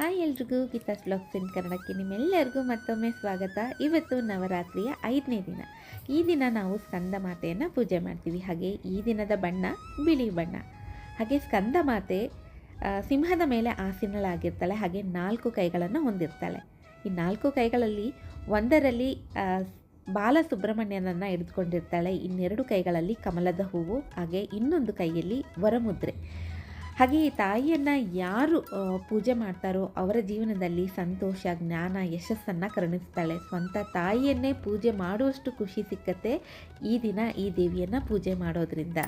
Hi ಎಲ್ರಿಗೂ Geetha's blogs ಇನ್ ಕನ್ನಡಕ್ಕೆ ನಿಮ್ಮೆಲ್ಲರಿಗೂ ಮತ್ತೊಮ್ಮೆ ಸ್ವಾಗತ. ಇವತ್ತು ನವರಾತ್ರಿಯ ಐದನೇ ದಿನ. ಈ ದಿನ ನಾವು ಸ್ಕಂದ ಮಾತೆಯನ್ನು ಪೂಜೆ ಮಾಡ್ತೀವಿ. ಹಾಗೆ ಈ ದಿನದ ಬಣ್ಣ ಬಿಳಿ ಬಣ್ಣ. ಹಾಗೆ ಸ್ಕಂದ ಮಾತೆ ಸಿಂಹದ ಮೇಲೆ ಆಸೀನಳಾಗಿರ್ತಾಳೆ. ಹಾಗೆ ನಾಲ್ಕು ಕೈಗಳನ್ನು ಹೊಂದಿರ್ತಾಳೆ. ಈ ನಾಲ್ಕು ಕೈಗಳಲ್ಲಿ ಒಂದರಲ್ಲಿ ಬಾಲ ಬಾಲಸುಬ್ರಹ್ಮಣ್ಯನನ್ನು ಹಿಡಿದುಕೊಂಡಿರ್ತಾಳೆ. ಇನ್ನೆರಡು ಕೈಗಳಲ್ಲಿ ಕಮಲದ ಹೂವು, ಹಾಗೆ ಇನ್ನೊಂದು ಕೈಯಲ್ಲಿ ವರಮುದ್ರೆ. ಹಾಗೆ ಈ ತಾಯಿಯನ್ನು ಯಾರು ಪೂಜೆ ಮಾಡ್ತಾರೋ ಅವರ ಜೀವನದಲ್ಲಿ ಸಂತೋಷ, ಜ್ಞಾನ, ಯಶಸ್ಸನ್ನು ಕರುಣಿಸ್ತಾಳೆ. ಸ್ವಂತ ತಾಯಿಯನ್ನೇ ಪೂಜೆ ಮಾಡುವಷ್ಟು ಖುಷಿ ಸಿಕ್ಕತ್ತೆ ಈ ದಿನ ಈ ದೇವಿಯನ್ನು ಪೂಜೆ ಮಾಡೋದ್ರಿಂದ.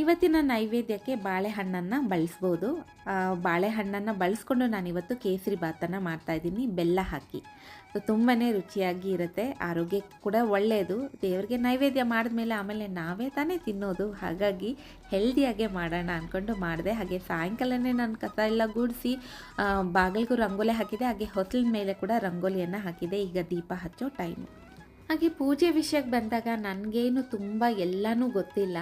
ಇವತ್ತಿನ ನೈವೇದ್ಯಕ್ಕೆ ಬಾಳೆಹಣ್ಣನ್ನು ಬಳಸ್ಬೋದು. ಬಾಳೆಹಣ್ಣನ್ನು ಬಳಸ್ಕೊಂಡು ನಾನಿವತ್ತು ಕೇಸರಿ ಭಾತನ್ನು ಮಾಡ್ತಾಯಿದ್ದೀನಿ ಬೆಲ್ಲ ಹಾಕಿ. ಸೊ ತುಂಬಾ ರುಚಿಯಾಗಿ ಇರುತ್ತೆ ಆರೋಗ್ಯಕ್ಕೆ ಕೂಡ ಒಳ್ಳೆಯದು ದೇವರಿಗೆ ನೈವೇದ್ಯ ಮಾಡಿದ್ಮೇಲೆ ಆಮೇಲೆ ನಾವೇ ತಾನೇ ತಿನ್ನೋದು. ಹಾಗಾಗಿ ಹೆಲ್ದಿಯಾಗೆ ಮಾಡೋಣ ಅಂದ್ಕೊಂಡು ಮಾಡಿದೆ. ಹಾಗೆ ಸಾಯಂಕಾಲನೇ ನಾನು ಕಸ ಎಲ್ಲ ಗುಡಿಸಿ ಬಾಗಿಲಿಗೂ ರಂಗೋಲಿ ಹಾಕಿದೆ. ಹಾಗೆ ಹೊಸಲಿನ ಮೇಲೆ ಕೂಡ ರಂಗೋಲಿಯನ್ನು ಹಾಕಿದೆ. ಈಗ ದೀಪ ಹಚ್ಚೋ ಟೈಮು. ಹಾಗೆ ಪೂಜೆ ವಿಷಯಕ್ಕೆ ಬಂದಾಗ ನನಗೇನು ತುಂಬ ಎಲ್ಲನೂ ಗೊತ್ತಿಲ್ಲ.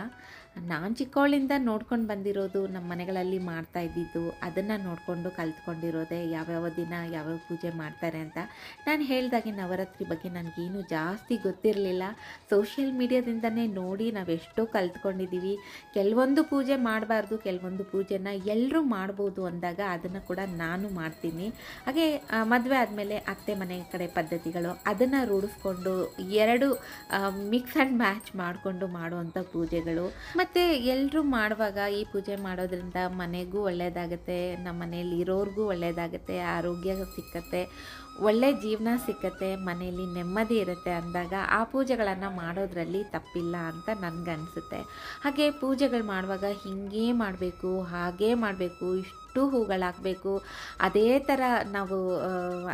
ನಾನು ಚಿಕ್ಕವಳಿಂದ ನೋಡ್ಕೊಂಡು ಬಂದಿರೋದು ನಮ್ಮ ಮನೆಗಳಲ್ಲಿ ಮಾಡ್ತಾ ಇದ್ದಿದ್ದು, ಅದನ್ನು ನೋಡಿಕೊಂಡು ಕಲ್ತ್ಕೊಂಡಿರೋದೆ ಯಾವ್ಯಾವ ದಿನ ಯಾವ್ಯಾವ ಪೂಜೆ ಮಾಡ್ತಾರೆ ಅಂತ. ನಾನು ಹೇಳಿದಾಗೆ ನವರಾತ್ರಿ ಬಗ್ಗೆ ನನಗೇನು ಜಾಸ್ತಿ ಗೊತ್ತಿರಲಿಲ್ಲ. ಸೋಷಿಯಲ್ ಮೀಡಿಯಾದಿಂದನೇ ನೋಡಿ ನಾವೆಷ್ಟೋ ಕಲ್ತ್ಕೊಂಡಿದ್ದೀವಿ ಕೆಲವೊಂದು ಪೂಜೆ ಮಾಡಬಾರ್ದು, ಕೆಲವೊಂದು ಪೂಜೆನ ಎಲ್ಲರೂ ಮಾಡ್ಬೋದು ಅಂದಾಗ ಅದನ್ನು ಕೂಡ ನಾನು ಮಾಡ್ತೀನಿ. ಹಾಗೆ ಮದುವೆ ಆದಮೇಲೆ ಅತ್ತೆ ಮನೆ ಕಡೆ ಪದ್ಧತಿಗಳು, ಅದನ್ನು ರೂಢಿಸ್ಕೊಂಡು ಎರಡು ಮಿಕ್ಸ್ ಆ್ಯಂಡ್ ಮ್ಯಾಚ್ ಮಾಡಿಕೊಂಡು ಮಾಡುವಂಥ ಪೂಜೆಗಳು. ಮತ್ತು ಎಲ್ಲರೂ ಮಾಡುವಾಗ ಈ ಪೂಜೆ ಮಾಡೋದ್ರಿಂದ ಮನೆಗೂ ಒಳ್ಳೆಯದಾಗುತ್ತೆ ನಮ್ಮ ಮನೆಯಲ್ಲಿ ಇರೋರಿಗೂ ಒಳ್ಳೆಯದಾಗುತ್ತೆ ಆರೋಗ್ಯ ಸಿಕ್ಕತ್ತೆ, ಒಳ್ಳೆ ಜೀವನ ಸಿಕ್ಕತ್ತೆ, ಮನೆಯಲ್ಲಿ ನೆಮ್ಮದಿ ಇರುತ್ತೆ ಅಂದಾಗ ಆ ಪೂಜೆಗಳನ್ನು ಮಾಡೋದ್ರಲ್ಲಿ ತಪ್ಪಿಲ್ಲ ಅಂತ ನನಗನ್ಸುತ್ತೆ. ಹಾಗೆ ಪೂಜೆಗಳು ಮಾಡುವಾಗ ಹೀಗೇ ಮಾಡಬೇಕು, ಹಾಗೇ ಮಾಡಬೇಕು, ಇಷ್ಟು ಹೂಗಳಾಕಬೇಕು ಅದೇ ಥರ ನಾವು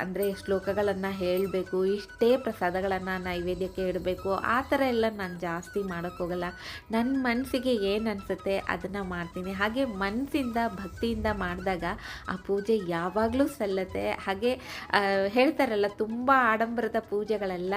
ಅಂದರೆ ಶ್ಲೋಕಗಳನ್ನು ಹೇಳಬೇಕು, ಇಷ್ಟೇ ಪ್ರಸಾದಗಳನ್ನು ನೈವೇದ್ಯಕ್ಕೆ ಇಡಬೇಕು, ಆ ಥರ ಎಲ್ಲ ನಾನು ಜಾಸ್ತಿ ಮಾಡೋಕ್ಕೋಗಲ್ಲ ನನ್ನ ಮನಸ್ಸಿಗೆ ಏನು ಅನಿಸುತ್ತೆ ಅದನ್ನು ಮಾಡ್ತೀನಿ. ಹಾಗೆ ಮನಸ್ಸಿಂದ ಭಕ್ತಿಯಿಂದ ಮಾಡಿದಾಗ ಆ ಪೂಜೆ ಯಾವಾಗಲೂ ಸಲ್ಲತ್ತೆ. ಹಾಗೆ ಹೇಳ್ತಾರಲ್ಲ, ತುಂಬ ಆಡಂಬರದ ಪೂಜೆಗಳೆಲ್ಲ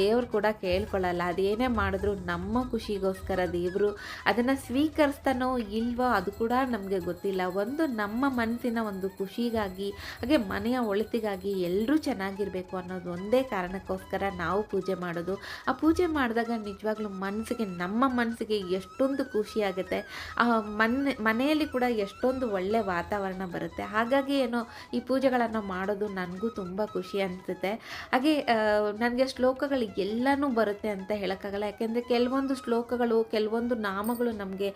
ದೇವರು ಕೂಡ ಕೇಳ್ಕೊಳ್ಳಲ್ಲ ಅದೇನೇ ಮಾಡಿದ್ರು ನಮ್ಮ ಖುಷಿಗೋಸ್ಕರ ದೇವರು ಅದನ್ನು ಸ್ವೀಕರಿಸ್ತಾನೋ ಇಲ್ವೋ ಅದು ಕೂಡ ನಮಗೆ ಗೊತ್ತಿಲ್ಲ. ಒಂದು ನಮ್ಮ ಮನಸ್ಸಿನ ಒಂದು ಖುಷಿಗಾಗಿ, ಹಾಗೆ ಮನೆಯ ಒಳಿತಿಗಾಗಿ ಎಲ್ಲರೂ ಚೆನ್ನಾಗಿರಬೇಕು ಅನ್ನೋದು ಒಂದೇ ಕಾರಣಕ್ಕೋಸ್ಕರ ನಾವು ಪೂಜೆ ಮಾಡೋದು. ಆ ಪೂಜೆ ಮಾಡಿದಾಗ ನಿಜವಾಗ್ಲೂ ಮನಸ್ಸಿಗೆ, ನಮ್ಮ ಮನಸ್ಸಿಗೆ ಎಷ್ಟೊಂದು ಖುಷಿಯಾಗುತ್ತೆ ಆ ಮನೆ, ಮನೆಯಲ್ಲಿ ಕೂಡ ಎಷ್ಟೊಂದು ಒಳ್ಳೆ ವಾತಾವರಣ ಬರುತ್ತೆ. ಹಾಗಾಗಿ ಏನೋ ಈ ಪೂಜೆಗಳನ್ನು ಮಾಡೋದು ನನಗೂ ತುಂಬ ಖುಷಿ ಅನಿಸುತ್ತೆ. ಹಾಗೆ ನನಗೆ ಶ್ಲೋಕಗಳು ಎಲ್ಲನೂ ಬರುತ್ತೆ ಅಂತ ಹೇಳೋಕ್ಕಾಗಲ್ಲ. ಯಾಕೆಂದರೆ ಕೆಲವೊಂದು ಶ್ಲೋಕಗಳು, ಕೆಲವೊಂದು ನಾಮಗಳು ನಮಗೆ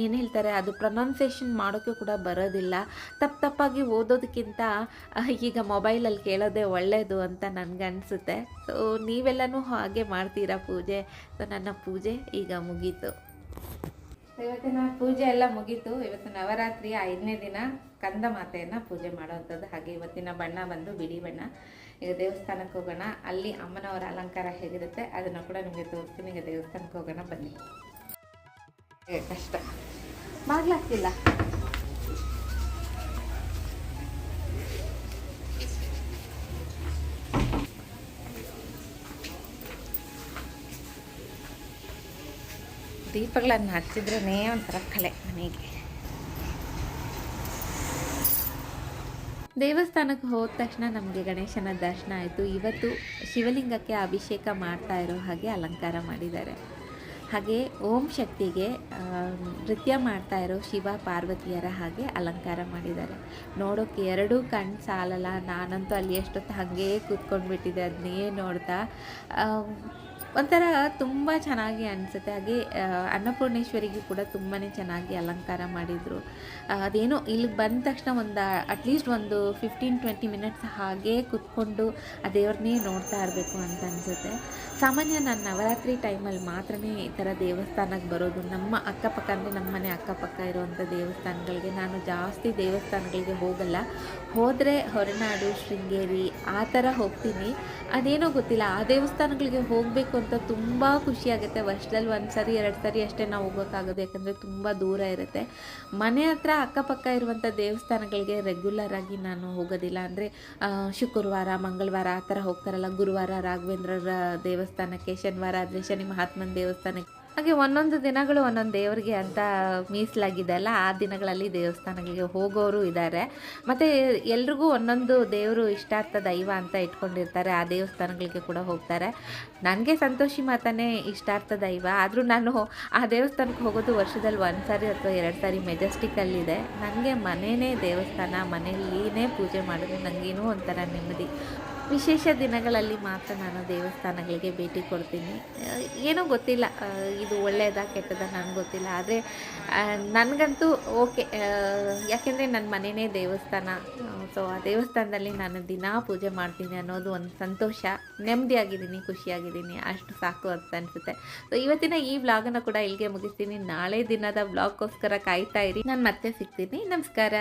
ಏನು ಹೇಳ್ತಾರೆ, ಅದು ಪ್ರೊನೌನ್ಸೇಷನ್ ಮಾಡೋಕ್ಕೆ ಕೂಡ ಬರೋದಿಲ್ಲ. ತಪ್ಪು ತಪ್ಪಾಗಿ ಓದೋದಕ್ಕಿಂತ ಈಗ ಮೊಬೈಲಲ್ಲಿ ಕೇಳೋದೇ ಒಳ್ಳೆಯದು ಅಂತ ನನಗನ್ಸುತ್ತೆ. ಸೊ ನೀವೆಲ್ಲನೂ ಹಾಗೆ ಮಾಡ್ತೀರಾ ಪೂಜೆ? ಸೊ ನನ್ನ ಪೂಜೆ ಈಗ ಮುಗೀತು. ಇವತ್ತಿನ ಪೂಜೆ ಎಲ್ಲ ಮುಗೀತು. ಇವತ್ತು ನವರಾತ್ರಿಯ ಐದನೇ ದಿನ ಕಂದ ಮಾತೆಯನ್ನು ಪೂಜೆ ಮಾಡೋವಂಥದ್ದು ಹಾಗೆ ಇವತ್ತಿನ ಬಣ್ಣ ಬಂದು ಬಿಳಿ ಬಣ್ಣ. ಈಗ ದೇವಸ್ಥಾನಕ್ಕೆ ಹೋಗೋಣ. ಅಲ್ಲಿ ಅಮ್ಮನವರ ಅಲಂಕಾರ ಹೇಗಿರುತ್ತೆ ಅದನ್ನು ಕೂಡ ನಿಮಗೆ ತೋರಿಸ್ತೀನಿ. ಈಗ ದೇವಸ್ಥಾನಕ್ಕೆ ಹೋಗೋಣ ಬನ್ನಿ. ಕಷ್ಟ. ಬಾಗ್ಲಾಗ್ತಿಲ್ಲ. ದೀಪಗಳನ್ನು ಹಚ್ಚಿದ್ರೇ ಒಂಥರ ಕಳೆ ಮನೆಗೆ. ದೇವಸ್ಥಾನಕ್ಕೆ ಹೋದ ತಕ್ಷಣ ನಮಗೆ ಗಣೇಶನ ದರ್ಶನ ಆಯಿತು. ಇವತ್ತು ಶಿವಲಿಂಗಕ್ಕೆ ಅಭಿಷೇಕ ಮಾಡ್ತಾ ಇರೋ ಹಾಗೆ ಅಲಂಕಾರ ಮಾಡಿದ್ದಾರೆ. ಹಾಗೆ ಓಂ ಶಕ್ತಿಗೆ ನೃತ್ಯ ಮಾಡ್ತಾ ಇರೋ ಶಿವ ಪಾರ್ವತಿಯರ ಹಾಗೆ ಅಲಂಕಾರ ಮಾಡಿದ್ದಾರೆ. ನೋಡೋಕ್ಕೆ ಎರಡೂ ಕಣ್ಣು ಸಾಲಲ್ಲ. ನಾನಂತೂ ಅಲ್ಲಿ ಎಷ್ಟೊತ್ತು ಹಾಗೇ ಕೂತ್ಕೊಂಡ್ಬಿಟ್ಟಿದ್ದೆ. ಅದನ್ನೇ ನೋಡ್ತಾ ಒಂಥರ ತುಂಬ ಚೆನ್ನಾಗಿ ಅನಿಸುತ್ತೆ. ಹಾಗೆ ಅನ್ನಪೂರ್ಣೇಶ್ವರಿಗೂ ಕೂಡ ತುಂಬಾ ಚೆನ್ನಾಗಿ ಅಲಂಕಾರ ಮಾಡಿದರು. ಅದೇನೋ ಇಲ್ಲಿಗೆ ಬಂದ ತಕ್ಷಣ ಒಂದು ಅಟ್ಲೀಸ್ಟ್ ಒಂದು ಫಿಫ್ಟೀನ್ ಟ್ವೆಂಟಿ ಮಿನಿಟ್ಸ್ ಹಾಗೆ ಕೂತ್ಕೊಂಡು ಆ ದೇವ್ರನ್ನೇ ನೋಡ್ತಾ ಇರಬೇಕು ಅಂತ ಅನಿಸುತ್ತೆ. ಸಾಮಾನ್ಯ ನಾನು ನವರಾತ್ರಿ ಟೈಮಲ್ಲಿ ಮಾತ್ರ ಈ ಥರ ದೇವಸ್ಥಾನಕ್ಕೆ ಬರೋದು. ನಮ್ಮ ಅಕ್ಕಪಕ್ಕ ಅಂದರೆ ನಮ್ಮ ಮನೆ ಅಕ್ಕಪಕ್ಕ ಇರುವಂಥ ದೇವಸ್ಥಾನಗಳಿಗೆ ನಾನು ಜಾಸ್ತಿ ದೇವಸ್ಥಾನಗಳಿಗೆ ಹೋಗಲ್ಲ. ಹೋದರೆ ಹೊರನಾಡು, ಶೃಂಗೇರಿ ಆ ಥರ ಹೋಗ್ತೀನಿ. ಅದೇನೋ ಗೊತ್ತಿಲ್ಲ, ಆ ದೇವಸ್ಥಾನಗಳಿಗೆ ಹೋಗಬೇಕು ಅಂತ ತುಂಬ ಖುಷಿಯಾಗುತ್ತೆ ವರ್ಷದಲ್ಲಿ ಒಂದು ಸರಿ, ಎರಡು ಸರಿ ಅಷ್ಟೇ ನಾವು ಹೋಗೋಕ್ಕಾಗೋದು ಯಾಕಂದರೆ ತುಂಬ ದೂರ ಇರುತ್ತೆ. ಮನೆ ಹತ್ರ ಅಕ್ಕಪಕ್ಕ ಇರುವಂಥ ದೇವಸ್ಥಾನಗಳಿಗೆ ರೆಗ್ಯುಲರ್ ಆಗಿ ನಾನು ಹೋಗೋದಿಲ್ಲ. ಅಂದರೆ ಶುಕ್ರವಾರ, ಮಂಗಳವಾರ ಆ ಥರ ಹೋಗ್ತಾರಲ್ಲ. ಗುರುವಾರ ರಾಘವೇಂದ್ರರ ದೇವಸ್ಥಾನಕ್ಕೆ, ಶನಿವಾರ ಆದರೆ ಶನಿ ಮಹಾತ್ಮನ ದೇವಸ್ಥಾನಕ್ಕೆ ಹಾಗೆ ಒಂದೊಂದು ದಿನಗಳು ಒಂದೊಂದು ದೇವರಿಗೆ ಅಂತ ಮೀಸಲಾಗಿದೆ ಅಲ್ಲ, ಆ ದಿನಗಳಲ್ಲಿ ದೇವಸ್ಥಾನಗಳಿಗೆ ಹೋಗೋರು ಇದ್ದಾರೆ. ಮತ್ತು ಎಲ್ರಿಗೂ ಒಂದೊಂದು ದೇವರು ಇಷ್ಟಾರ್ಥ ದೈವ ಅಂತ ಇಟ್ಕೊಂಡಿರ್ತಾರೆ, ಆ ದೇವಸ್ಥಾನಗಳಿಗೆ ಕೂಡ ಹೋಗ್ತಾರೆ. ನನಗೆ ಸಂತೋಷಿ ಮಾತಾನೇ ಇಷ್ಟಾರ್ಥ ದೈವ, ಆದರೂ ನಾನು ಆ ದೇವಸ್ಥಾನಕ್ಕೆ ಹೋಗೋದು ವರ್ಷದಲ್ಲಿ ಒಂದು ಸಾರಿ ಅಥವಾ ಎರಡು ಸಾರಿ ಮೆಜೆಸ್ಟಿಕಲ್ಲಿದೆ ನನಗೆ ಮನೆಯೇ ದೇವಸ್ಥಾನ ಮನೆಯಲ್ಲಿನೇ ಪೂಜೆ ಮಾಡಿದ್ರೆ ನನಗೇನೋ ಒಂಥರ ನೆಮ್ಮದಿ. ವಿಶೇಷ ದಿನಗಳಲ್ಲಿ ಮಾತ್ರ ನಾನು ದೇವಸ್ಥಾನಗಳಿಗೆ ಭೇಟಿ ಕೊಡ್ತೀನಿ. ಏನೂ ಗೊತ್ತಿಲ್ಲ. ಇದು ಒಳ್ಳೆಯದಾ ಕೆಟ್ಟದಾ ನನಗೆ ಗೊತ್ತಿಲ್ಲ. ಆದರೆ ನನಗಂತೂ ಓಕೆ. ಯಾಕೆಂದರೆ ನನ್ನ ಮನೆಯೇ ದೇವಸ್ಥಾನ. ಸೊ ಆ ದೇವಸ್ಥಾನದಲ್ಲಿ ನಾನು ದಿನಾ ಪೂಜೆ ಮಾಡ್ತೀನಿ ಅನ್ನೋದು ಒಂದು ಸಂತೋಷ. ನೆಮ್ಮದಿಯಾಗಿದ್ದೀನಿ ಖುಷಿಯಾಗಿದ್ದೀನಿ. ಅಷ್ಟು ಸಾಕು ಅಂತ ಅನಿಸುತ್ತೆ. ಸೊ ಇವತ್ತಿನ ಈ ವ್ಲಾಗನ್ನು ಕೂಡ ಇಲ್ಲಿಗೆ ಮುಗಿಸ್ತೀನಿ. ನಾಳೆ ದಿನದ ವ್ಲಾಗ್ಗೋಸ್ಕರ ಕಾಯ್ತಾ ಇರಿ. ನಾನು ಮತ್ತೆ ಸಿಗ್ತೀನಿ. ನಮಸ್ಕಾರ.